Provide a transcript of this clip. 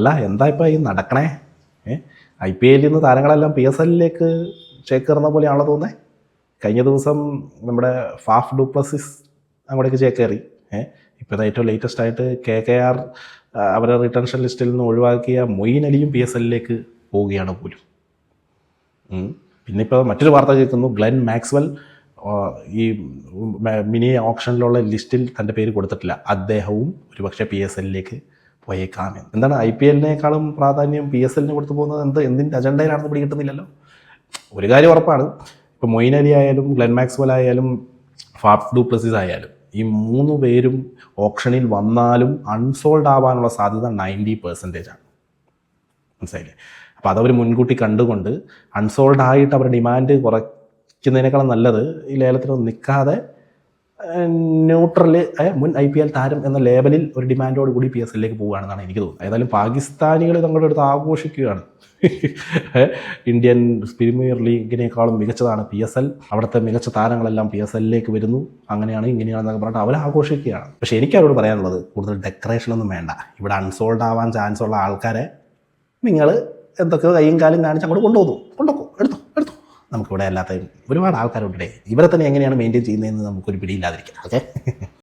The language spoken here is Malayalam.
അല്ല എന്താ ഇപ്പോൾ ഈ നടക്കണേ? ഐ പി എല്ലിൽ നിന്ന് താരങ്ങളെല്ലാം പി എസ് എല്ലിലേക്ക് ചേക്കേറുന്ന പോലെയാണല്ലോ തോന്നേ കഴിഞ്ഞ ദിവസം നമ്മുടെ ഫാഫ് ഡുപ്ലസിസ് അങ്ങോട്ടേക്ക് ചേക്കേറി ഏ? ഇപ്പോഴത്തെ ഏറ്റവും ലേറ്റസ്റ്റ് ആയിട്ട് കെ കെ ആർ അവരുടെ റിട്ടൻഷൻ ലിസ്റ്റിൽ നിന്ന് ഒഴിവാക്കിയ മൊയ്ൻ അലിയും പി എസ് എല്ലിലേക്ക് പോവുകയാണ് പോലും. പിന്നെ ഇപ്പോൾ മറ്റൊരു വാർത്ത കേൾക്കുന്നു. ഗ്ലെൻ മാക്സ്വൽ ഈ മിനി ഓപ്ഷനിലുള്ള ലിസ്റ്റിൽ തന്റെ പേര് കൊടുത്തിട്ടില്ല. അദ്ദേഹവും ഒരുപക്ഷെ പി എസ് എല്ലിലേക്ക് പോയേക്കാമെന്ന് എന്താണ് ഐ പി എല്ലിനേക്കാളും പ്രാധാന്യം പി എസ് എല്ലിന് കൊടുത്തു പോകുന്നത്? എന്ത് എന്തിന്റെ അജണ്ടയിലാണെന്ന് പിടികിട്ടുന്നില്ലല്ലോ ഒരു കാര്യം ഉറപ്പാണ്. ഇപ്പോൾ മൊയിൻ അലി ആയാലും ഗ്ലെൻ മാക്സ്വൽ ആയാലും ഫാഫ് ഡൂപ്ലസിസ് ആയാലും ഈ മൂന്ന് പേരും ഓപ്ഷനിൽ വന്നാലും അൺസോൾഡ് ആവാനുള്ള സാധ്യത നയന്റി പെർസെന്റേജ് ആണ്. മനസ്സിലായില്ലേ? അപ്പോൾ അതവർ മുൻകൂട്ടി കണ്ടുകൊണ്ട് അൺസോൾഡ് ആയിട്ട് അവരുടെ ഡിമാൻഡ് കുറയ്ക്കുന്നതിനേക്കാളും നല്ലത് ഈ ലേലത്തിനൊന്നും നിൽക്കാതെ ന്യൂട്രൽ മുൻ ഐ പി എൽ താരം എന്ന ലേബലിൽ ഒരു ഡിമാൻഡോട് കൂടി പി എസ് എല്ലിലേക്ക് പോവുകയാണെന്നാണ് എനിക്ക് തോന്നുന്നത്. ഏതായാലും പാകിസ്ഥാനികൾ തങ്ങളുടെ അടുത്ത് ആഘോഷിക്കുകയാണ്. ഇന്ത്യൻ പ്രീമിയർ ലീഗിനേക്കാളും മികച്ചതാണ് പി എസ് എൽ. അവിടുത്തെ മികച്ച താരങ്ങളെല്ലാം പി എസ് എല്ലിലേക്ക് വരുന്നു. അങ്ങനെയാണ് ഇങ്ങനെയാണെന്നൊക്കെ പറഞ്ഞിട്ട് അവർ ആഘോഷിക്കുകയാണ്. പക്ഷേ എനിക്ക് അവരോട് പറയാനുള്ളത് കൂടുതൽ ഡെക്കറേഷൻ ഒന്നും വേണ്ട. ഇവിടെ അൺസോൾഡ് ആവാൻ ചാൻസ് ഉള്ള ആൾക്കാരെ നിങ്ങൾ എന്തൊക്കെയോ കൈയും കാലും കാണിച്ച് അങ്ങോട്ട് കൊണ്ടുപോകുന്നു. നമുക്കിവിടെ അല്ലാത്ത ഒരുപാട് ആൾക്കാരുണ്ടേ ഇവരെ തന്നെ എങ്ങനെയാണ് മെയിന്റെയിൻ ചെയ്യുന്നതെന്ന് നമുക്കൊരു പിടിയില്ലാതിരിക്കാം. ഓക്കെ